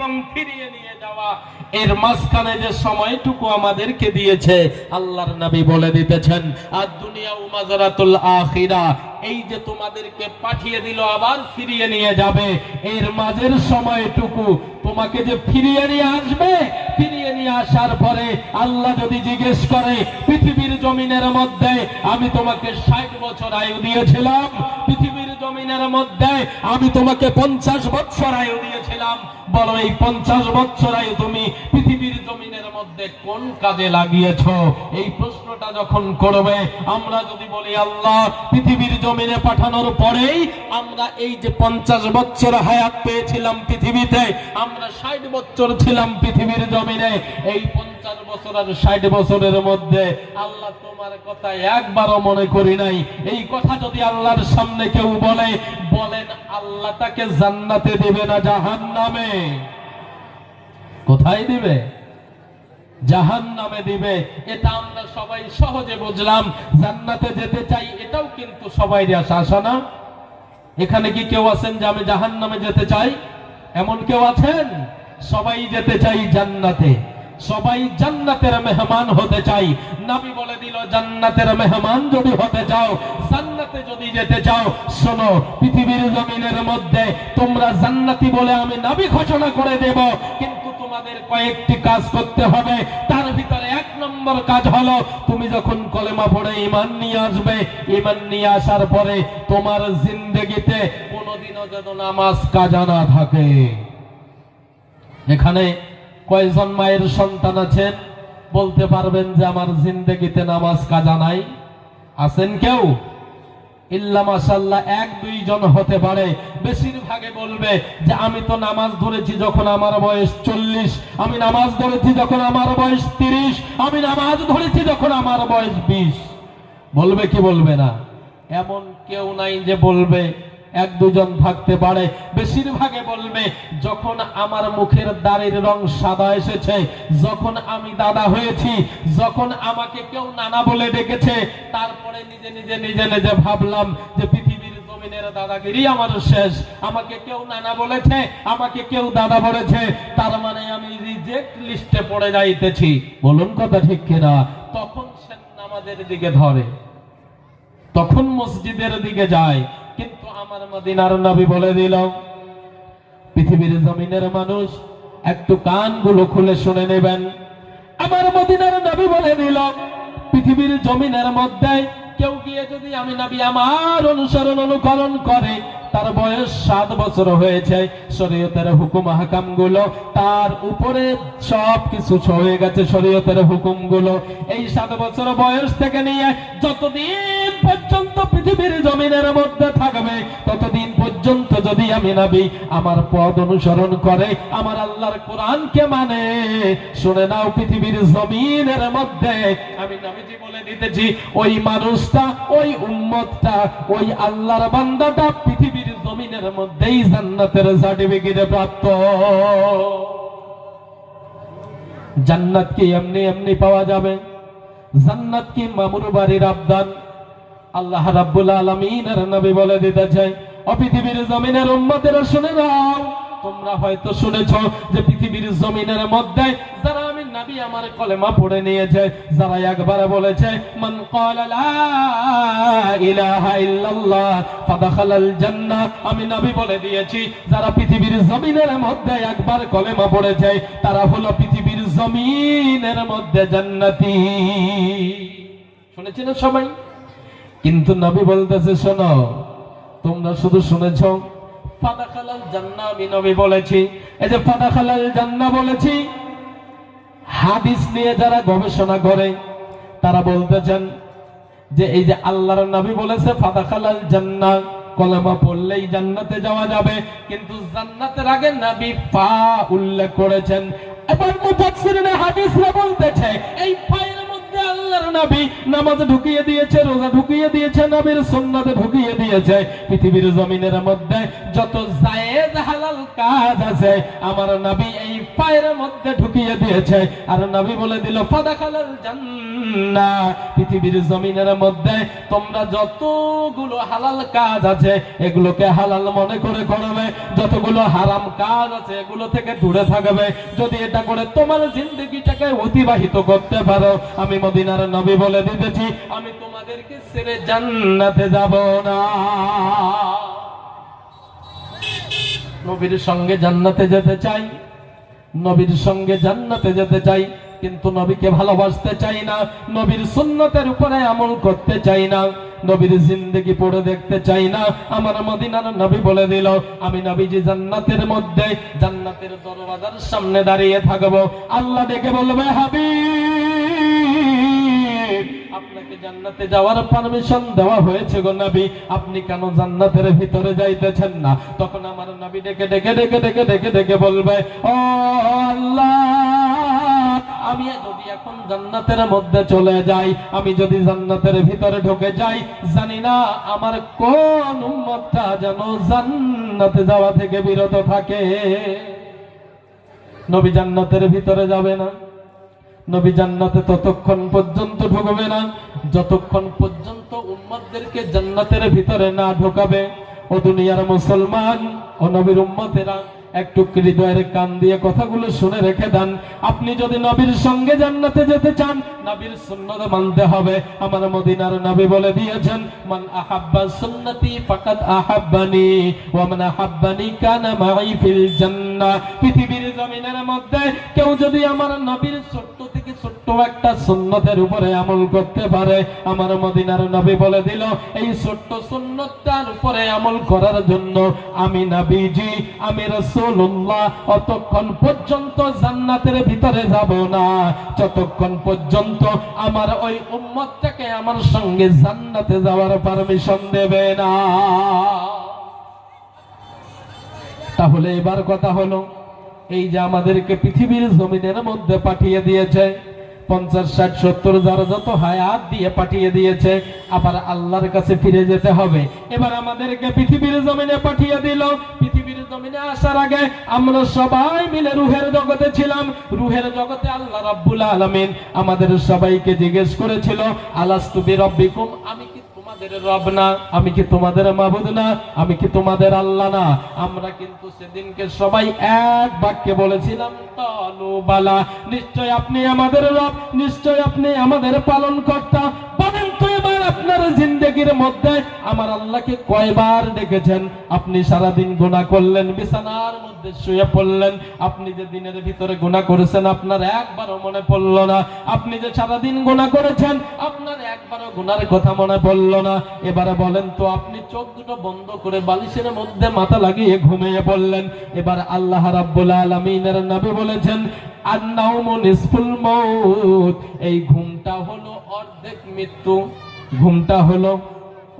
এবং ফিরিয়ে নিয়ে যাওয়া। এর মাঝখানে যে সময়টুকু আমাদেরকে দিয়েছে, আল্লাহর নবী বলে দিতেছেন, আর দুনিয়া আখিরা এই যে তোমাদেরকে পাঠিয়ে দিল, আবার ফিরিয়ে নিয়ে যাবে। এর মাঝের সময়টুকু তোমাকে যে ফিরিয়ে নিয়ে আসবে, ফিরিয়ে নিয়ে আসার পরে আল্লাহ যদি জিজ্ঞেস করে, পৃথিবীর জমিনের মধ্যে আমি তোমাকে ষাট বছর আয়ু দিয়েছিলাম, পৃথিবীর জমিনের মধ্যে আমি তোমাকে পঞ্চাশ বছর আয়ু দিয়েছিলাম। বলো, এই পঞ্চাশ বছর আয়ু তুমি পৃথিবীর জমিনের মধ্যে কোন কাজে লাগিয়েছ? এই প্রশ্নটা যখন করবে, আমরা যদি বলি, আল্লাহ, পৃথিবীর জমিনে পাঠানোর পরেই আমরা এই যে পঞ্চাশ বছর হায়াত পেয়েছিলাম পৃথিবীতে, আমরা ষাট বছর ছিলাম পৃথিবীর জমিনে, এই পঞ্চাশ বছর আর ষাট বছরের মধ্যে আল্লাহ তোমার কথা একবারও মনে করি নাই। এই কথা যদি আল্লাহর সামনে কেউ বলে বলেন, আল্লাহ তাকে জান্নাতে দেবে না জাহান নামে কোথায় দিবে? জাহান নামে দিবে। এটা আমরা সবাই সহজে বুঝলাম, জান্নাতে যেতে চাই এটাও কিন্তু সবাই আশা আশা না? এখানে কি কেউ আছেন যে আমি জাহান নামে যেতে চাই? এমন কেউ আছেন? সবাই যেতে চাই জান্নাতে। সবাই জান্নাতের মেহমান হতে চাই। নবী বলে দিল, জান্নাতের মেহমান যদি হতে চাও জান্নাতে যদি যেতে চাও, শোনো, পৃথিবীর জমিনের মধ্যে তোমরা জান্নাতি বলে আমি নবী ঘোষণা করে দেব। কিন্তু তোমাদের কয়েকটি কাজ করতে হবে। তার ভিতরে এক নম্বর কাজ হলো, তুমি যখন কলেমা পড়ে ইমান নিয়ে আসবে, ইমান নিয়ে আসার পরে তোমার জিন্দগিতে কোনোদিনও যেন নামাজ কাজা না থাকে। এখানে কয়জন মায়ের সন্তান আছেন বলতে পারবেন যে আমার জিন্দগিতে নামাজ কাজা নাই। আছেন কেউ? ইল্লা মাসাল্লাহ এক দুইজন হতে পারে। বেশিরভাগে বলবে যে, আমি তো নামাজ ধরেছি যখন আমার বয়স চল্লিশ, আমি নামাজ ধরেছি যখন আমার বয়স তিরিশ, আমি নামাজ ধরেছি যখন আমার বয়স বিশ। বলবে কি বলবে না? এমন কেউ নাই যে বলবে এক দুজন থাকতে পারে। বেশিরভাগে বলবে, যখন আমার মুখের দাড়ির রং সাদা এসেছে, যখন আমি দাদা হয়েছি, যখন আমাকে কেউ নানা বলে ডেকেছে, তারপরে নিজে নিজে নিজে নিজে ভাবলাম যে পৃথিবীর জমিনের দাদাগিরি আমার শেষ। আমাকে কেউ নানা বলেছে, আমাকে কেউ দাদা বলেছে, তার মানে আমি রিজেক্ট লিস্টে পড়ে যাইতেছি। বলুন কথা ঠিক কিনা? তখন সে নামাজের দিকে ধরে। তখন মসজিদের দিকে যায়। কিন্তু আমার মদিনার নবী বলে দিল, পৃথিবীর জমিনের মানুষ একটু কানগুলো খুলে শুনে নেবেন। আমার মদিনার নবী বলে দিল, পৃথিবীর জমিনের মধ্যে কেউ গিয়ে যদি আমি নবী আমার অনুসরণ অনুকরণ করে, তার বয়স সাত বছর হয়েছে, শরীয়তের হুকুম হাকামগুলো তার উপরে সব কিছু হয়ে গেছে শরীয়তের হুকুমগুলো এই সাত বছর বয়স থেকে নিয়ে যতদিন পর্যন্ত পৃথিবীর জমিনের মধ্যে থাকবে, ততদিন পর্যন্ত যদি আমি নবী আমার পদ অনুসরণ করে, আমার আল্লাহর কোরআনকে মানে শুনে নাও পৃথিবীর জমিনের মধ্যে, আমি নবীজি বলে দিতেছি, ওই মানুষটা, ওই উম্মতটা, ওই আল্লাহর বান্দাটা পৃথিবীর জমিনের মধ্যেই জান্নাতের সার্টিফিকেট প্রাপ্ত। জান্নাত কি এমনি এমনি পাওয়া যাবে? জান্নাত কি মামুর বাড়ির আবদান? আল্লাহ রাব্বুল আলামিনের নবী বলে দিতে চাই, ও পৃথিবীর জমিনের উম্মতের শুনে নাও। তোমরা হয়তো শুনেছ যে পৃথিবীর জমিনের মধ্যে যারা নবী আমার কলেমা পড়ে নিয়েছে, যারা একবার বলেছে, মান ইলাহা ইল্লাল্লাহ, ফাদাখালাল জান্নাহ। আমি নবী বলে দিয়েছি, যারা পৃথিবীর জমিনের মধ্যে একবার কলেমা পড়েছে, তারা হলো পৃথিবীর জমিনের মধ্যে জান্নাতি। শুনেছেন সবাই? কিন্তু নবী বলতেছে, শোনো, তোমরা শুধু শুনেছ, ফাদাখালাল জান্নাহ আমি নবী বলেছি। এই যে ফাদাখালাল জান্নাহ বলেছি হাদিস নিয়ে যারা গবেষণা করে, তারা বলতেছেন যে এই যে আল্লাহর নবী বলেছে, ফাদাখালাল জান্নাহ, কলেমা পড়লেই জান্নাতে যাওয়া যাবে। কিন্তু জান্নাতের আগে নবী পা উল্লেখ করেছেন, এবার মুফাসসিরিনে হাদিসরা বলতেছে, এই পায়ের মধ্যে আল্লাহর নবী নামাজ ঢুকিয়ে দিয়েছে, রোজা ঢুকিয়ে দিয়েছে, নবীর সুন্নাতে ঢুকিয়ে দিয়েছে। পৃথিবীর জমিনের মধ্যে যত জায়েজ হালাল কাজ আছে। আমার নবী এই পায়ের মধ্যে ঢুকিয়ে দিয়েছে। আর নবী বলে দিল, ফাদাখালাল জান্নাহ। পৃথিবীর জমিনের মধ্যে তোমরা যতগুলো হালাল কাজ আছে, এগুলোকে হালাল মনে করে করবে। যতগুলো হারাম কাজ আছে, এগুলো থেকে দূরে থাকবে। যদি এটা করে তোমার জিন্দগিটাকে অতিবাহিত করতে পারো, আমি মদিনার নবী বলে দিতেছি, আমি তোমাদেরকে ছেড়ে জান্নাতে যাব না। নবীর সঙ্গে জান্নাতে যেতে চাই। নবীর সঙ্গে জান্নাতে যেতে চাই, কিন্তু নবীকে ভালোবাসতে চাই না। নবীর সুন্নতের উপরে আমল করতে চাই না। নবীর জিন্দগি পড়ে দেখতে চাই না। আমার মদিনার নবী বলে দিল, আমি নবীজি জান্নাতের মধ্যে জান্নাতের দরওয়াজার সামনে দাঁড়িয়ে থাকব। আল্লাহ ডেকে বলবে, হাবিব! আপনাকে জান্নাতে যাওয়ার পারমিশন দেওয়া হয়েছে গো নবী। আপনি কেন জান্নাতের ভিতরে যাইতেছেন না? তখন আমার নবী ডেকে ডেকে ডেকে ডেকে ডেকে ডেকে বলবে, ও আল্লাহ, আমি যদি এখন জান্নাতের মধ্যে চলে যাই, আমি যদি জান্নাতের ভিতরে ঢুকে যাই, জানি না আমার কোন উম্মতটা যেন জান্নাতে যাওয়া থেকে বিরত থাকে। নবী জান্নাতের ভিতরে যাবে না। নবী জান্নাতে ততক্ষণ পর্যন্ত ঢুকবে না, যতক্ষণ পর্যন্ত উম্মতদেরকে জান্নাতের ভিতরে না ঢোকাবে। ও দুনিয়ার মুসলমান, ও নবীর উম্মতেরা, একটু হৃদয়ের কান দিয়ে কথাগুলো শুনে রেখে দেন। আপনি যদি নবীর সঙ্গে জান্নাতে যেতে চান, নবীর সুন্নত মানতে হবে। আমার মদিনার নবী বলে দিয়েছেন, মান আহাব্বা সুন্নতি ফাকাদ আহাব্বানি, ওয়া মান আহাব্বানি কানা মাই ফিল জান্নাহ। পৃথিবীর জমিনের মধ্যে কেউ যদি আমার নবীর ছোট্ট একটা সুন্নতের উপরে আমল করতে পারে। আমার মদিনার নবী বলে দিল, এই ছোট্ট উপরে আমল করার জন্য আমি নবীজি, আমি রাসূলুল্লাহ, অতক্ষণ পর্যন্ত জান্নাতের ভিতরে যাব না। যতক্ষণ পর্যন্ত আমার ওই আমার সঙ্গে জান্নাতে যাওয়ার পারমিশন দেবে না। তাহলে এবার কথা হলো, এই যে আমাদেরকে পৃথিবীর জমিনের মধ্যে পাঠিয়ে দিয়েছে পঞ্চাশ, ষাট, সত্তর যারা যত হায়াত দিয়ে পাঠিয়ে দিয়েছে, আবার আল্লাহর কাছে ফিরে যেতে হবে। এবার আমাদেরকে পৃথিবীর জমিনে পাঠিয়ে দিল। পৃথিবীর জমিনে আসার আগে আমরা সবাই মিলে রুহের জগতে ছিলাম। রুহের জগতে আল্লাহ রাব্বুল আলমিন আমাদের সবাইকে জিজ্ঞেস করেছিল, আলাস্তু রব্বিকুম আমি কি তোমাদের রব না, আমি কি তোমাদের মাবুদ না, আমি কি তোমাদের আল্লাহ না? আমরা কিন্তু সেদিনকে সবাই এক বাক্যে বলেছিলাম তনু বালা। নিশ্চয় আপনি আমাদের রব, নিশ্চয় আপনি আমাদের পালন কর্তা আপনার জিন্দগির মধ্যে আমার আল্লাহকে কয়বার ডেকেছেন? আপনি সারাদিন গুনাহ করলেন, বিছানার মধ্যে শুয়ে পড়লেন। আপনি যে দিনের ভিতরে গুনাহ করেছেন, আপনার একবারও মনে পড়ল না। আপনি যে সারাদিন গুনাহ করেছেন, আপনার একবারও গুনার কথা মনে পড়ল না। এবারে বলেন তো, আপনি চোখ দুটো বন্ধ করে বালিশের মধ্যে মাথা লাগিয়ে ঘুমিয়ে পড়লেন। এবার আল্লাহ রাব্বুল আলামিনের নবী বলেছেন আন্নাউমু নিসফুল মাউত। এই ঘুমটা হলো অর্ধেক মৃত্যু। ঘুমটা হলো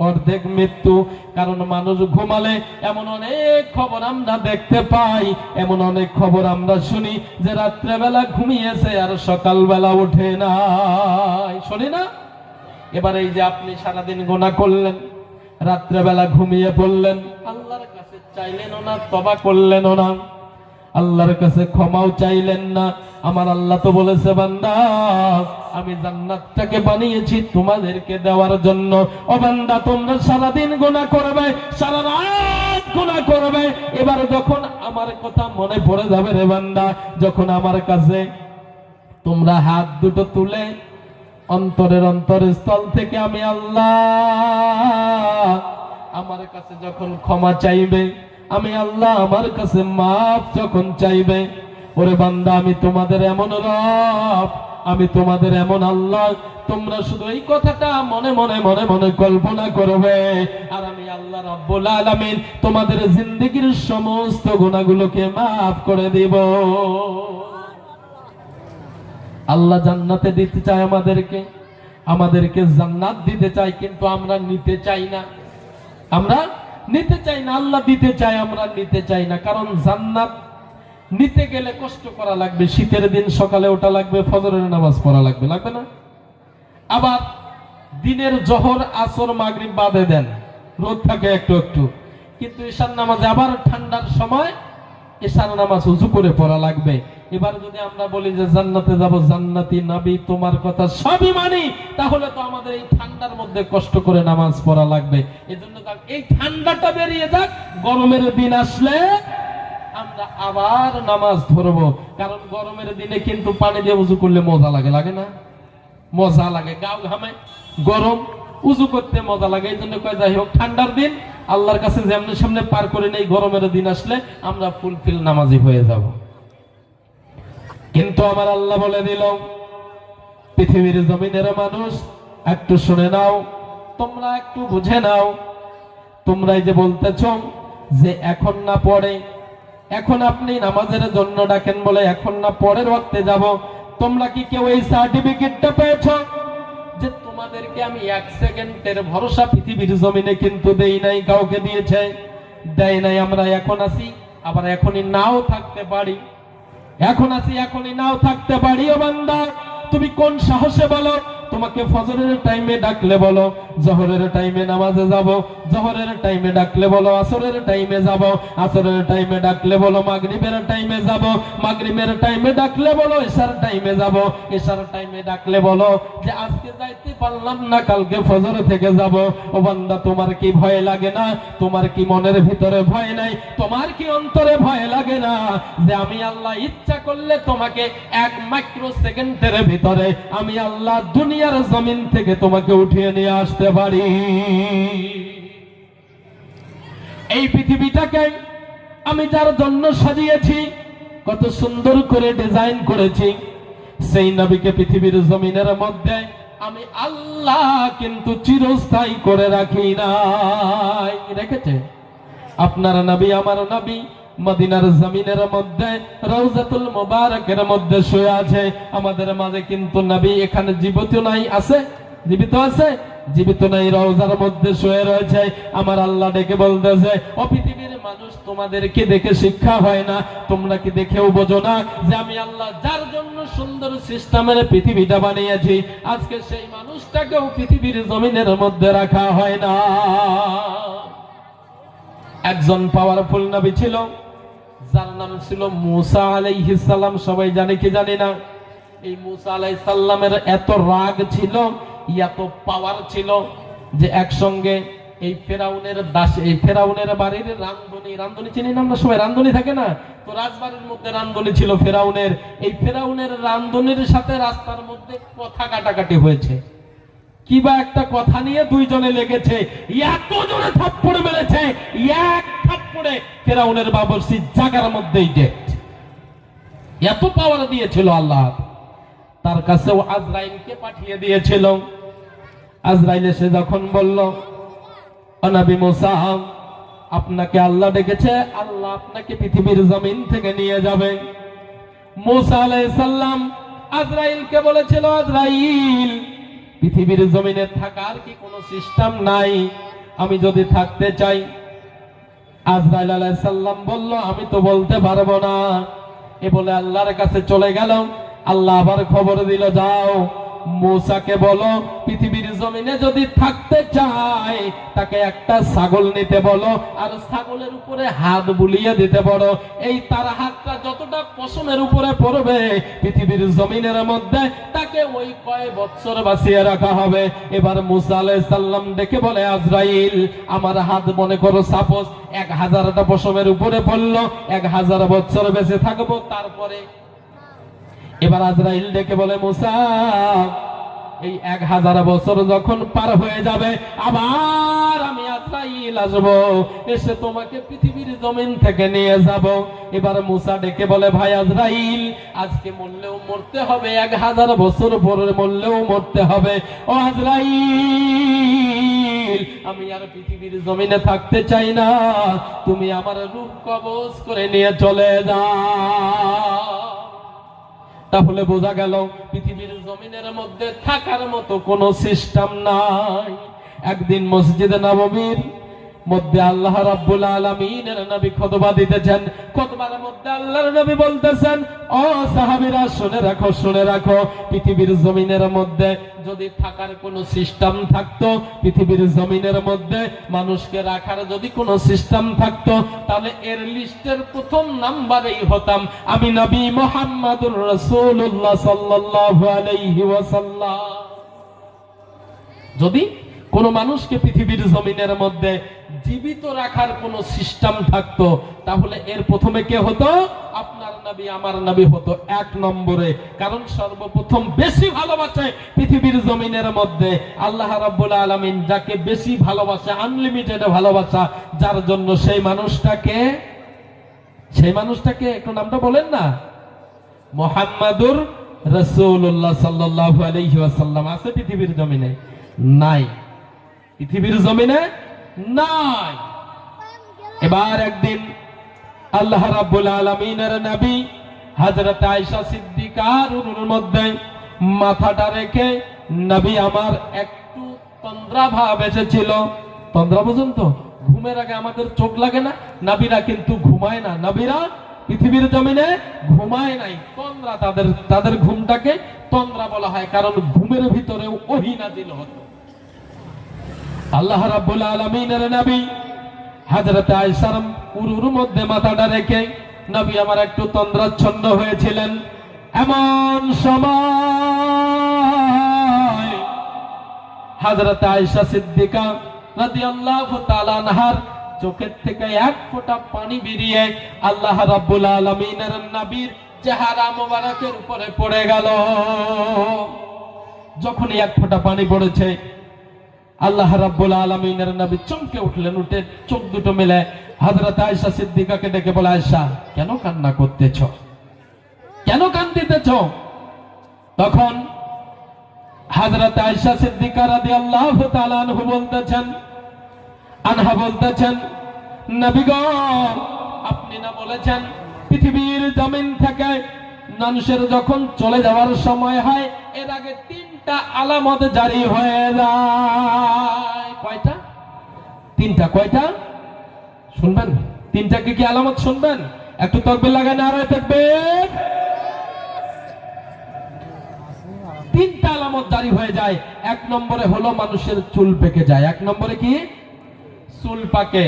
অর্ধেক মৃত্যু, কারণ মানুষ ঘুমালে এমন অনেক খবর আমরা দেখতে পাই, এমন অনেক খবর আমরা শুনি যে রাত্রেবেলা ঘুমিয়েছে আর সকালবেলা ওঠে না শুনি না? এবার এই যে আপনি সারাদিন গোনা করলেন, রাত্রেবেলা ঘুমিয়ে পড়লেন, আল্লাহর কাছে চাইলেনও না তবা করলেনও না। আল্লাহর কাছে ক্ষমাও চাইলেন না। আমার আল্লাহ তো বলেছে, বান্দা, আমি জান্নাতটাকে বানিয়েছি তোমাদেরকে দেওয়ার জন্য। ও বান্দা, তোমরা সারাদিন গুনাহ করবে, সারা রাত গুনাহ করবে। এবার যখন আমার কথা মনে পড়ে যাবে রে বান্দা, যখন আমার কাছে তোমরা হাত দুটো তুলে অন্তরের অন্তরস্থল থেকে আমি আল্লাহ, আমার কাছে যখন ক্ষমা চাইবে আমি আল্লাহ আমার কাছে মাফ যখন চাইবে, ওরে বান্দা, আমি তোমাদের এমন রব, আমি তোমাদের এমন আল্লাহ, তোমরা শুধু এই কথাটা মনে মনে মনে মনে কল্পনা করবে। আর আমি আল্লাহ রাব্বুল আলামিন তোমাদের জিন্দগির সমস্ত গুণাগুলোকে মাফ করে দিব। আল্লাহ জান্নাতে দিতে চায় আমাদেরকে আমাদেরকে জান্নাত দিতে চাই কিন্তু আমরা নিতে চাই না। আমরা নিতে চাই না, আল্লাহ দিতে চাই আমরা নিতে চাই না। কারণ জান্নাত, নিতে গেলে কষ্ট করা লাগবে, শীতের দিন সকালে ওটা লাগবে, ফজরের নামাজ পড়া লাগবে লাগবে না? আবার দিনের জহর, আসর, মাগরিব বাদে দেন, রোদ থাকে একটু একটু। কিন্তু ঈশান নামাজে আবার ঠান্ডার সময় এশার নামাজ উজু করে পড়া লাগবে। এবার যদি আমরা বলি যে জান্নাতে যাব, জান্নাতি নবী, তোমার কথা সবই মানি, তাহলে তো আমাদের এই ঠান্ডার মধ্যে কষ্ট করে নামাজ পড়া লাগবে। এজন্য এই ঠান্ডাটা বেরিয়ে যাক, গরমের দিন আসলে আমরা আবার নামাজ ধরবো। কারণ গরমের দিনে কিন্তু পানি দিয়ে উজু করলে মজা লাগে লাগে না? মজা লাগে গাও ঘামে। গরম, উজু করতে মজা লাগে, এই জন্য কয়, যাই হোক, ঠান্ডার দিন, আল্লাহর কাছে যেমনি সামনে পার করে নেই, গরমের দিন আসলে আমরা ফুলফিল নামাজি হয়ে যাব। কিন্তু আমার আল্লাহ বলে দিল, পৃথিবীর জমিনের মানুষ, একটু শুনে নাও, তোমরা একটু বুঝে নাও। তোমরা এই যে বলতেছ যে এখন না পড়ে এখন আপনি নামাজের জন্য ডাকেন বলে এখন না পরের ওয়াক্তে যাব, তোমরা কি কেউ এই সার্টিফিকেটটা পেয়েছ? যে তোমাদেরকে আমি এক সেকেন্ডের ভরসা পৃথিবীর জমিনে কিন্তু দেই নাই, কাউকে দিয়েছে, দেয় নাই, আমরা এখন আছি, আবার এখনই নাও থাকতে পারি। এখন আছি, এখনই নাও থাকতে পারি ও বান্দা। তুমি কোন সাহসে বলো? তোমাকে ফজরের টাইমে ডাকলে বলো, জহরের টাইমে নামাজে যাব। জহরের টাইমে ডাকলে বলো, আসরের টাইমে যাব। আসরের টাইমে ডাকলে বলো, মাগরিবের টাইমে যাব। মাগরিবের টাইমে ডাকলে বলো, এশার টাইমে যাব। এশার টাইমে ডাকলে বলো যে, আজকে যাইতে পারলাম না, কালকে ফজর থেকে যাব। ও বান্দা, তোমার কি ভয় লাগে না? তোমার কি মনের ভিতরে ভয় নাই? তোমার কি অন্তরে ভয় লাগে না? যে, আমি আল্লাহ ইচ্ছা করলে তোমাকে এক মাইক্রো সেকেন্ডের ভিতরে আমি আল্লাহ দুনিয়ার জমিন থেকে তোমাকে উঠিয়ে নিয়ে আসতে পারি। এই পৃথিবীটাকে আমি যার জন্য সাজিয়েছি, কত সুন্দর করে ডিজাইন করেছি। সেই নবীকে পৃথিবীর জমিনের মধ্যে আমি আল্লাহ কিন্তু চিরস্থায়ী করে রাখি নাই। রেখেছে আপনার নবী, আমার নবী মদিনার জমিনের মধ্যে, রওজাতুল মোবারকের মধ্যে শুয়ে আছে। আমাদের মাঝে কিন্তু নবী এখানে জীবিত নাই, আছে? জীবিত আছে? জীবিত নাই, রওজার মধ্যে শুয়ে রয়েছে। আমার আল্লাহ ডেকে বলতেছে, ও পৃথিবীর মানুষ তোমাদেরকে দেখে শিক্ষা হয় না? তোমরা কি দেখেও বোঝো না যে আমি আল্লাহ যার জন্য সুন্দর সিস্টেমের পৃথিবীটা বানিয়েছি? আজকে সেই মানুষটাকেও পৃথিবীর জমিনের মধ্যে রাখা হয় না। একজন পাওয়ারফুল নবী ছিল, যার নাম ছিল মুসা আলাইহিস সালাম। সবাই জানে কি জানে না? এই মুসা আলাইহিস সালামের এত রাগ ছিল এত পাওয়ার ছিল যে একসঙ্গে এই ফেরাউনের দাস, এই ফেরাউনের বাড়ির রান্ধনি রান্ধনি চিনি না আমরা সবাই? রান্ধনি থাকে না? তো রাজবাড়ির মধ্যে রান্ধনি ছিল ফেরাউনের। এই ফেরাউনের রান্ধনির সাথে রাস্তার মধ্যে কথা কাটাকাটি হয়েছে। কিবা একটা কথা নিয়ে দুইজনে লেগেছে। এত জোরে থাপ্পড় মেরেছে। এক থাপ্পড়ে ফেরাউনের বাবরসি জাগার মধ্যেই ডেট। এত পাওয়ার দিয়েছিল আল্লাহ। তার কাছেও আজরাইলকে পাঠিয়ে দিয়েছিল। আজরাইল এসে যখন বলল অনাবি মুসা, আপনাকে আল্লাহ ডেকেছে, আল্লাহ আপনাকে পৃথিবীর জমিন থেকে নিয়ে যাবে। মুসা আলাইহিস সালাম আজরাইলকে বলেছিল, আজরাইল, পৃথিবীর জমিনে থাকার কি কোনো সিস্টেম নাই? আমি যদি থাকতে চাই। আজরাইল আলাইহিস সালাম বলল, আমি তো বলতে পারব না। এ বলে আল্লাহর কাছে চলে গেল। আল্লাহ আবার খবর দিল, যাও। মূসাকে বলো, পৃথিবীর জমিনে যদি থাকতে চায়, তাকে একটা ছাগল নিতে বলো, আর ছাগলের উপরে হাত বুলিয়ে দিতে বলো। এই তার হাতটা যতটা পশমের উপরে পড়বে, পৃথিবীর জমিনের মধ্যে তাকে ওই কয় বৎসর বাঁচিয়ে রাখা হবে। এবার মুসা আলাইহিস সালাম ডেকে বলে, আজরাইল, আমার হাত মনে করো, সাপোজ এক হাজারটা পশমের উপরে পড়ল, এক হাজার বৎসর বেঁচে থাকব, তারপরে এবার আজরাইল ডেকে বলে, মুসা, এই এক হাজার বছর যখন পার হয়ে যাবে, আবার আমি আজরাইল আসব, এসে তোমাকে পৃথিবীর জমিন থেকে নিয়ে যাব। এবার মুসা ডেকে বলে, ভাই আজরাইল, আজকে মরলেও মরতে হবে, এক হাজার বছর পরে মরলেও মরতে হবে। ও আজরাইল, আমি আর পৃথিবীর জমিনে থাকতে চাই না, তুমি আমার রূপ কবজ করে নিয়ে চলে যাও তাহলে বোঝা গেল পৃথিবীর জমিনের মধ্যে থাকার মতো কোনো সিস্টেম নাই। একদিন মসজিদে নববীর মধ্যে আল্লাহ রাব্বুল আলামিনের নবী খুতবা দিতেছেন। খুতবার মধ্যে আল্লাহর নবী বলতেছেন, ও সাহাবীরা, শুনে রাখো শুনে রাখো, পৃথিবীর জমিনের মধ্যে যদি থাকার কোনো সিস্টেম থাকতো, পৃথিবীর জমিনের মধ্যে মানুষকে রাখার যদি কোনো সিস্টেম থাকতো, তাহলে এর লিস্টের প্রথম নাম্বারেই হতাম। আমি নবী মোহাম্মদুর রাসূলুল্লাহ সাল্লাল্লাহু আলাইহি ওয়াসাল্লাম। যদি কোন মানুষকে পৃথিবীর জমিনের মধ্যে জীবিত রাখার কোন সিস্টেম থাকতো, তাহলে এর প্রথমে কে হতো? আপনার নবী আমার নবী হতো এক নম্বরে। কারণ সর্বপ্রথম বেশি ভালোবাসে পৃথিবীর জমিনের মধ্যে। আল্লাহ রাব্বুল আলামিন যাকে বেশি ভালোবাসে আনলিমিটেড ভালোবাসা, যার জন্য সেই মানুষটাকে সেই মানুষটাকে একটু নামটা বলেন না। মোহাম্মদুর রসুল্লাহ সাল্লাল্লাহু আলাইহি ওয়াসাল্লাম আছে পৃথিবীর জমিনে? নাই। পৃথিবীর জমিনে এবার একদিন আল্লাহ রাব্বুল আলামিনের নবী হযরত আয়েশা সিদ্দিকার উরুর মধ্যে মাথাটা রেখে নবী আমার একটু তন্দ্রা ভাব এসেছিল। তন্দ্রা বুঝুন তো ঘুমের আগে আমাদের চোখ লাগে না? নবীরা কিন্তু ঘুমায় না। নবীরা পৃথিবীর জমিনে ঘুমায় নাই। তন্দ্রা তাদের তাদের ঘুমটাকে তন্দ্রা বলা হয়, কারণ ঘুমের ভিতরেও ওহী নাজিল হতো। আল্লাহ রাব্বুল আলামিনের নবী হযরত আয়েশার উরুর মধ্যে মাথাটা রেখে নবী আমার একটু তন্দ্রাচ্ছন্ন হয়েছিলেন। এমন সময় হযরত আয়েশা সিদ্দিকা রাদিয়াল্লাহু তাআলা আনহার চোখের থেকে এক ফোঁটা পানি বেরিয়ে আল্লাহ রাব্বুল আলামিনের নবীর চেহারা মোবারকের উপরে পড়ে গেল। যখনই এক ফোঁটা পানি পড়েছে আল্লাহ রাব্বুল আলামিনের নবী চমকে উঠলেন, উঠে চোখ দুটো মেলে। হযরত আয়েশা সিদ্দিকাকে ডেকে বলে, আয়েশা, কেন কান্না করতেছ? কেন কান্দিতেছ? তখন হযরত আয়েশা সিদ্দিকা রাদিয়াল্লাহু তাআলা আনহু বলতেছেন, আনহা বলতেছেন নবীগো আপনি না বলেছেন পৃথিবীর জমিন থেকে মানুষের যখন চলে যাওয়ার সময় হয়, এর আগে তিনটা আলামত জারি হয়ে যায়। কয়টা? তিনটা। কয়টা? শুনবেন? তিনটা কি কি আলামত শুনবেন? একটু তকবে লাগান, আর থাকবে তিনটা আলামত জারি হয়ে যায়। এক নম্বরে হলো মানুষের চুল পেকে যায়। এক নম্বরে কি? চুল পাকে।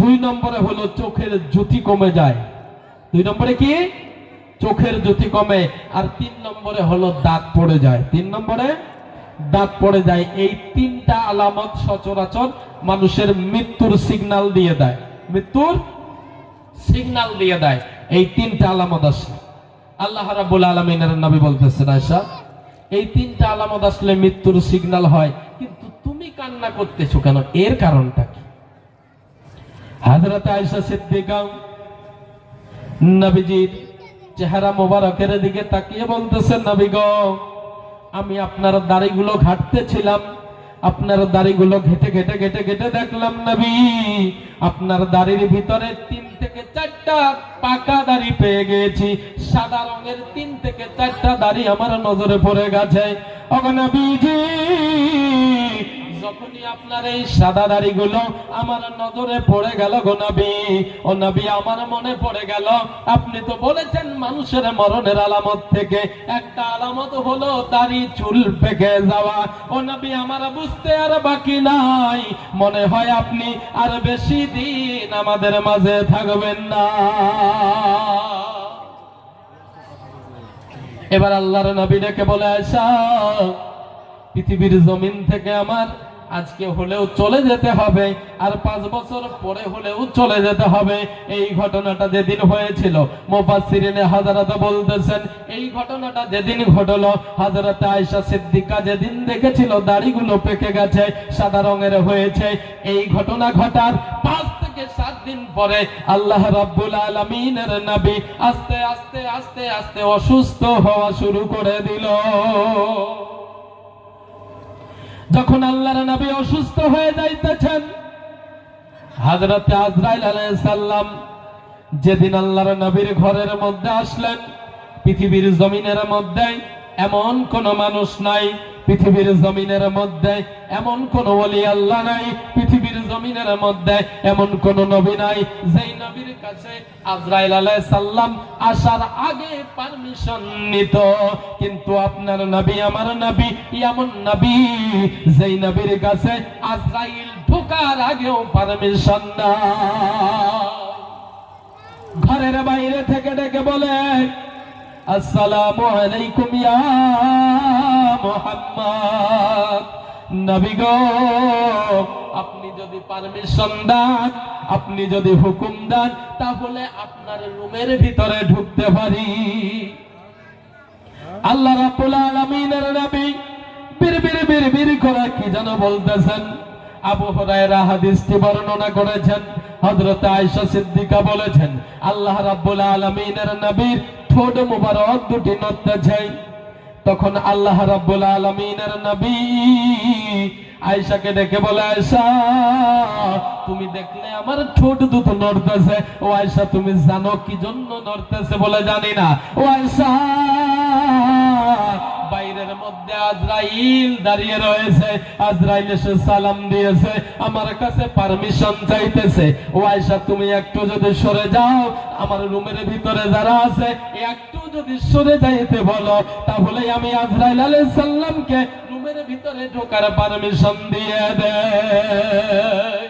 দুই নম্বরে হলো চোখের জ্যোতি কমে যায়। দুই নম্বরে কি? চোখের জ্যোতি কমে। আর তিন নম্বরে হলো দাঁত পড়ে যায়। তিন নম্বরে দাঁত পড়ে যায়। এই তিনটা আলামত সচরাচর মানুষের মৃত্যুর সিগনাল দিয়ে দেয়। মৃত্যুর সিগন্যাল দিয়ে দেয়। এই তিনটা আলামত আসে আল্লাহ রাব্বুল আলামিনের নবী বলতেছেন, আয়েশা, এই তিনটা আলামত আসলে মৃত্যুর সিগন্যাল হয়। কিন্তু তুমি কান্না করতেছো কেন? এর কারণটা কি? হাজরত আয়েশা সিদ্দিকা, নবীজির চেহারা মোবারকের দিকে তাকিয়ে বলতেছেন, নবী গো আমি আপনার দাড়িগুলো ঘাটতেছিলাম। আপনার দাড়িগুলো ঘেটে ঘেটে ঘেটে ঘেটে দেখলাম নবী, আপনার দাড়ির ভিতরে তিন থেকে চারটা পাকা দাড়ি পেয়ে গেছি। সাদা রঙের তিন থেকে চারটা দাড়ি আমার নজরে পড়ে গেছে। অগনবীজি যখনই আপনার এই সাদা দাড়িগুলো আমার নজরে পড়ে গেল গো নবী, ও নবী, আমার মনে পড়ে গেল, আপনি তো বলেছেন মানুষের মরণের আলামত থেকে একটা আলামত হলো দাড়ি, চুল পেকে যাওয়া। ও নবী, আমার বুঝতে আর বাকি নাই। মনে হয় আপনি আর বেশি দিন আমাদের মাঝে থাকবেন না। এবার আল্লাহর নবী ডেকে বলে আসা পৃথিবীর জমিন থেকে আমার আজকে হলেও চলে যেতে হবে, আর পাঁচ বছর পরে হলেও চলে যেতে হবে। এই ঘটনাটা যেদিন হয়েছিল, মোফাসসিরিনে হাজারাত বলতেছেন, এই ঘটনাটা যেদিন ঘটলো হাজারাত আয়সা সিদ্দিকা যেদিন দেখেছিল দাড়িগুলো পেকে গেছে, সাদা রঙের হয়েছে, এই ঘটনা ঘটার পাঁচ থেকে সাত দিন পরে আল্লাহ রাব্বুল আলামিনের নবী আস্তে আস্তে আস্তে আস্তে অসুস্থ হওয়া শুরু করে দিল। যখন আল্লাহর নবী অসুস্থ হয়ে যাইতেছেন। হাজরতে আজরাইল আলাইহিস সালাম যেদিন আল্লাহর নবীর ঘরের মধ্যে আসলেন, পৃথিবীর জমিনের মধ্যে এমন কোন মানুষ নাই পৃথিবীর জমিনের মধ্যে এমন কোন ওলি আল্লাহ নাই, পৃথিবীর জমিনের মধ্যে এমন কোন নবী নাই। যেই নবীর কাছে আজরাইল আলাইহিস সালাম আসার আগে পারমিশন নিত, কিন্তু আপনার নবী আমার নবী, এমন নবী যেই নবীর কাছে আজরাইল ঢোকার আগেও পারমিশন না ঘরের বাইরে থেকে ডেকে বলে আসসালামু আলাইকুম ইয়া মুহাম্মদ। নবী গো, আপনি যদি পারমিশন দেন, আপনি যদি হুকুম দেন, তাহলে আপনার রুমের ভিতরে ঢুকতে পারি। আল্লাহ রাব্বুল আলামিনের নবী বীর বীর বীর বীর করে কি যেন বলতেছেন? আবু হুরায়রা হাদিসটি বর্ণনা করেছেন, হযরত আয়েশা সিদ্দিকা বলেছেন, আল্লাহ রাব্বুল আলামিনের নবীর ঠোঁট মুবারক দুটি নড়তেছে তখন আল্লাহ রাব্বুল আলামিনের নবী আয়েশাকে দেখে বলে, আয়েশা, তুমি দেখলে আমার ঠোঁট দুটো নড়তেছে। ও আয়েশা, তুমি জানো কি জন্য নড়তেছে বলে জানি না। ও আয়েশা বাইরের মধ্যে আজরাইল দাঁড়িয়ে রয়েছে। আজরাইল এসে সালাম দিয়েছে, আমার কাছে পারমিশন চাইতেছে। ও তুমি একটু যদি সরে যাও, আমার রুমের ভিতরে যারা আছে, একটু যদি সরে যাইতে বলো তাহলে আমি আজরাইল আলাইহিস সালামকে রুমের ভিতরে ঢোকার পারমিশন দিয়ে দেয়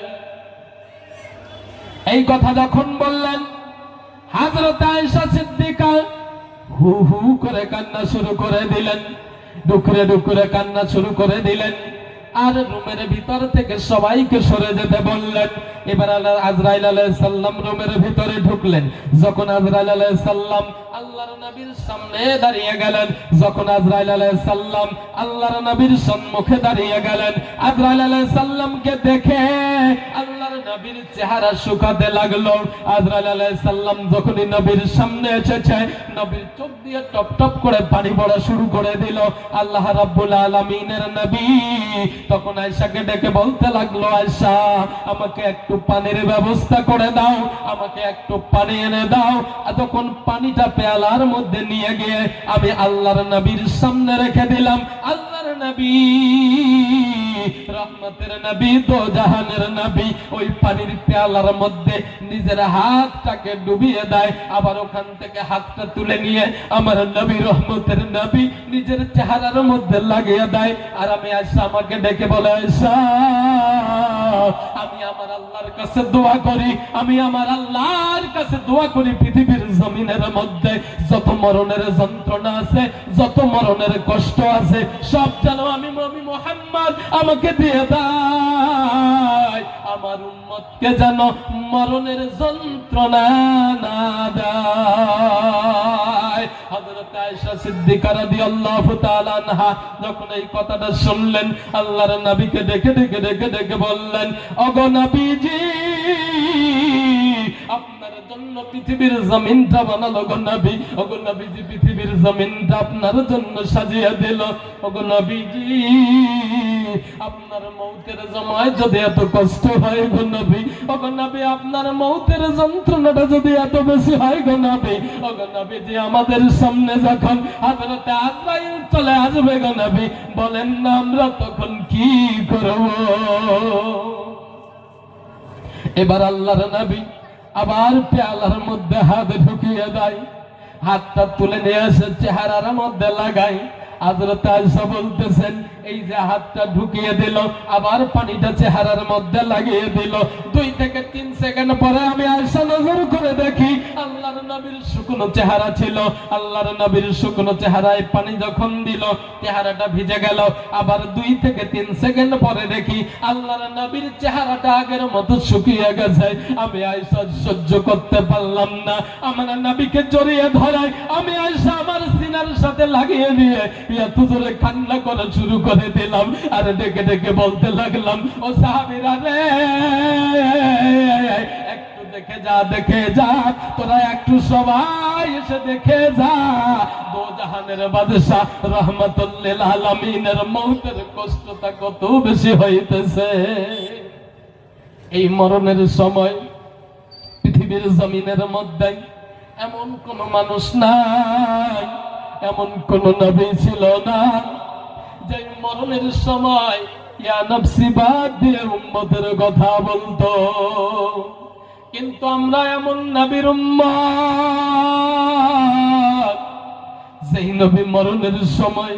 এই কথা যখন বললেন, হাজরত আয়েশা সিদ্দিকা হু হু করে কান্না শুরু করে দিলেন। ডুকরে ডুকরে কান্না শুরু করে দিলেন। আর রুমের ভিতর থেকে সবাইকে সরে যেতে বললেন। এবার আজরাইল আলাইহিস সালাম রুমের ভিতরে ঢুকলেন। যখন আজরাইল আলাহ সালাম আল্লাহর নবীর সম্মুখে দাঁড়িয়ে গেলেন, আজরাইল দেখে আল্লাহর নবীর চেহারা শুকাতে লাগল। আজরাইল যখনই নবীর সামনে এসেছে, নবীর চোখ দিয়ে টপ টপ করে পানি পড়া শুরু করে দিল। আল্লাহ রাব্বুল আলামিনের নবী তখন আয়েশাকে ডেকে বলতে লাগল, আয়েশা, আমাকে একটু পানির ব্যবস্থা করে দাও, আমাকে একটু পানি এনে দাও। তখন পানিটা পেয়ালার মধ্যে নিয়ে গিয়ে আমি আল্লাহর নবীর সামনে রেখে দিলাম। আল্লাহর নবী, রহমতের নবী দো জাহানের নবী, ওই পানির পেয়ালার মধ্যে নিজের হাতটাকে ডুবিয়ে দেয়। আবার ওখান থেকে হাতটা তুলে নিয়ে আমার নবী, রহমতের নবী নিজের চেহারার মধ্যে লাগিয়ে দেয়। আর আমি আয়সা আমাকে ডেকে বলে আল্লাহর কাছে দোয়া করি, আমি আমার আল্লাহর কাছে দোয়া করি, পৃথিবীর জমিনের মধ্যে যত মরণের যন্ত্রণা আছে, যত মরণের কষ্ট আছে, সব যেন আমি আমি মোহাম্মদ আমাকে দিয়ে দেয়। আমার উম্মতকে যেন মরণের যন্ত্রণা না দেয়। হযরত আয়েশা সিদ্দিকা রাদিয়াল্লাহু তাআলা আনহা যখন এই কথাটা শুনলেন, আল্লাহর নবীকে ডেকে ডেকে ডেকে ডেকে বললেন, ওগো নবীজি পৃথিবীর জমিনটা বানালো গো নবী। ওগো নবীজি, পৃথিবীর জমিনটা আপনার জন্য দিল। ওগো নবীজি, আপনার মৌতের জমায় যদি এত কষ্ট হয় গো নবী ওগো নবী, আপনার মৌতের যন্ত্রণাটা যদি এত বেশি হয় গো নবী ওগো আমাদের সামনে যখন হযরত আজরাইল চলে আসবে গো নবী, বলেন না আমরা তখন কি করব? এবার আল্লাহর নবী আবার পেয়ালার মধ্যে হাত ঢুকিয়ে দেয়। হাতটা তুলে নিয়ে এসে চেহারার মধ্যে লাগায়। হযরত আয়েশা বলতেছেন, এই যে হাতটা ঢুকিয়ে দিল, আবার পানিটা চেহারার মধ্যে লাগিয়ে দিল। দুই থেকে তিন সেকেন্ড পরে আমি আয়েশা নজর করে দেখি, আল্লাহর নবীর শুকনো চেহারা ছিল। আল্লাহর নবীর শুকনো চেহারায় পানি যখন দিল, চেহারাটা ভিজে গেল। আবার দুই থেকে তিন সেকেন্ড পরে দেখি, আল্লাহর নবীর চেহারাটা আগের মতো শুকিয়ে গেছে। আমি আয়েশা সহ্য করতে পারলাম না। আমার নবীকে জড়িয়ে ধরাই আমি আয়েশা আমার সিনার সাথে লাগিয়ে দিয়ে জোরে কান্না করা শুরু করে দিলাম, আর ডেকে ডেকে বলতে লাগলাম, ও সাহাবীরা রে, একটু দেখে যা দেখে যা, তোরা একটু সবাই এসে দেখে যা। জাহানের বাদশাহ রহমতুল্লিল আলামিনের মৌতের কষ্টটা কত বেশি হইতেছে। এই মরণের সময় পৃথিবীর জমিনের মধ্যে এমন কোন মানুষ নাই। এমন কোন নবী ছিল না যে মরণের সময় কথা বলতো। কিন্তু আমরা এমন নবীর যেই নবী মরণের সময়,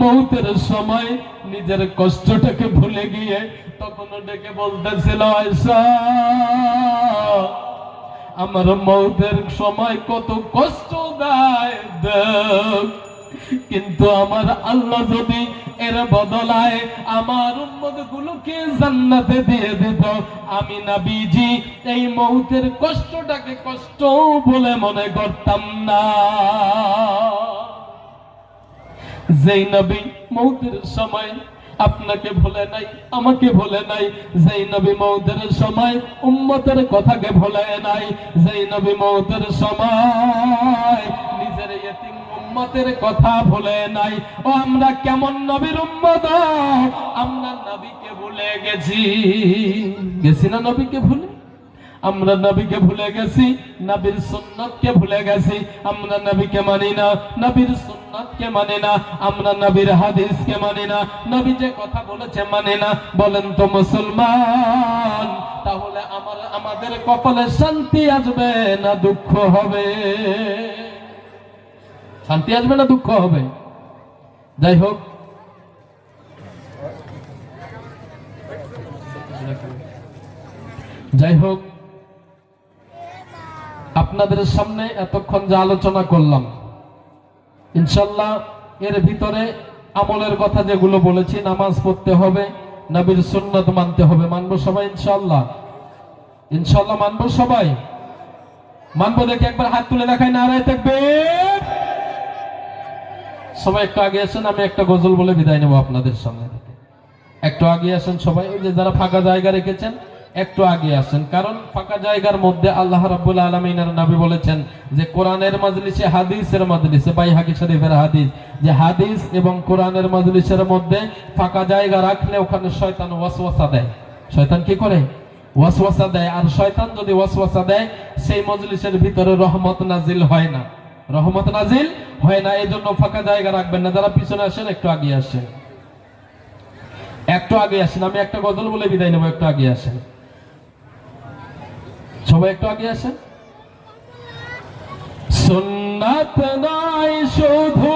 মৌতের সময় নিজের কষ্টটাকে ভুলে গিয়ে তখন ডেকে বলতেছিল আয়সা আমার মৌদের সময় কত কষ্ট দেয় কিন্তু আমার আল্লাহ যদি এর বদলায় আমার উম্মত গুলোকে জান্নাতে দিয়ে দিত, আমি নাবিজি এই মৌতের কষ্টটাকে কষ্ট বলে মনে করতাম না। যেই নবী মৌতের সময় আপনাকে ভুলে নাই, আমাকে ভুলে নাই। যেই নবী মৌতের সময় উম্মতের কথাকে ভুলে নাই, যেই নবী মৌতের সময় নিজের ইয়তিম উম্মতের কথা ভুলে নাই। ও, আমরা কেমন নবীর উম্মত? আমরা নবীকে ভুলে গেছি। গেছি না নবীকে ভুলে? আমরা নবীকে ভুলে গেছি, নবীর সুন্নতকে ভুলে গেছি। আমরা নবীকে মানি না, নবীর সুন্নতকে মানি না, আমরা নবীর হাদিসকে মানি না, নবী যে কথা বলেছে মানি না। বলেন তো মুসলমান, তাহলে আমার, আমাদের কপালে শান্তি আসবে না দুঃখ হবে? শান্তি আসবে না দুঃখ হবে? যাই হোক। যাই হোক। আপনাদের সামনে এতক্ষণ যে আলোচনা করলাম ইনশাল্লাহ এর ভিতরে আমলের কথা যেগুলো বলেছি, নামাজ পড়তে হবে, নবীর সুন্নত মানতে হবে। মানবো সবাই ইনশাল্লাহ? ইনশাল্লাহ মানবো সবাই? মানবো দেখে একবার হাত তুলে দেখাই, নারায় থাকবে সবাই একটু আগে আসেন, আমি একটা গজল বলে বিদায় নেব আপনাদের সামনে একটু আগে আসেন সবাই, ওই যে যারা ফাঁকা জায়গা রেখেছেন একটু আগে আসেন কারণ ফাঁকা জায়গার মধ্যে আল্লাহ রাব্বুল আলামিনের নবী বলেছেন যে, কোরআনের মাজলিসে হাদিসের মাজলিসে বাই হাকি শরীফের হাদিস, যে হাদিস এবং কোরআনের মাজলিসের মধ্যে ফাঁকা জায়গা রাখলে ওখানে শয়তান ওয়াসওয়াসা দেয়। শয়তান কি করে? ওয়াসওয়াসা দেয়। আর শয়তান যদি ওয়াসওয়াসা দেয়, সেই মজলিসের ভিতরে রহমত নাজিল হয় না। রহমত নাজিল হয় না এই জন্য ফাঁকা জায়গা রাখবেন না। যারা পিছনে আসেন, একটু আগে আসেন। একটু আগে আসেন। আমি একটা গজল বলে বিদায় নেব, একটু আগে আসেন। সবাই একটু আগে আসেন। সুন্নাত নাই শুধু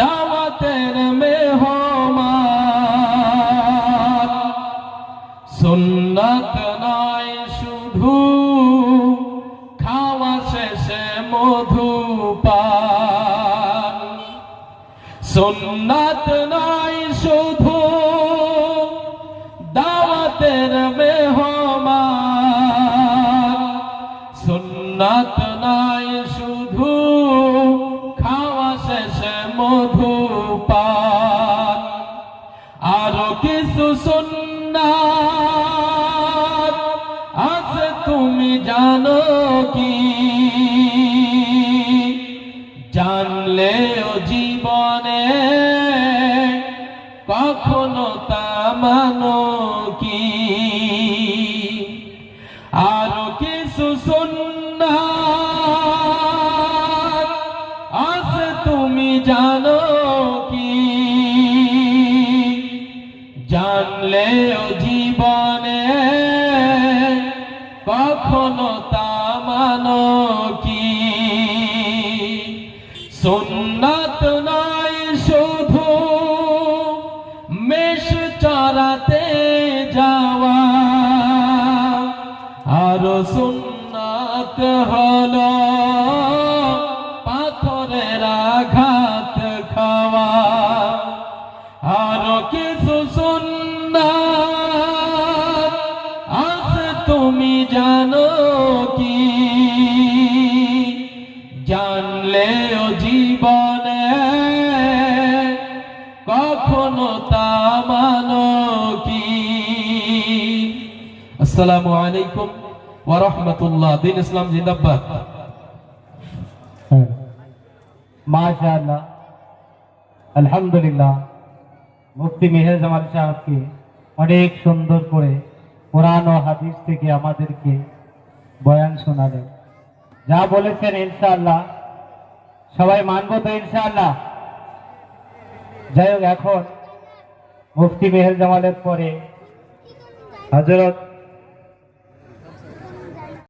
দাওয়াতের মেহমান। সুন্নাত নাই শুধু খাওয়া শেষে মধু পান। সুন্নাত নাই শুধু আরও আসসালামু আলাইকুম ওয়া রাহমাতুল্লাহ। দিন ইসলাম জিন্দাবাদ। মাশাআল্লাহ। আলহামদুলিল্লাহ। মুফতি মেহের জামাল সাহেবকে অনেক সুন্দর করে কোরআন ও হাদিস থেকে আমাদেরকে বয়ান শোনালেন। যা বলেছেন ইনশাআল্লাহ, সবাই মানবো তো ইনশাআল্লাহ? যাই হোক, এখন মুফতি মেহের জামালের পরে হজরত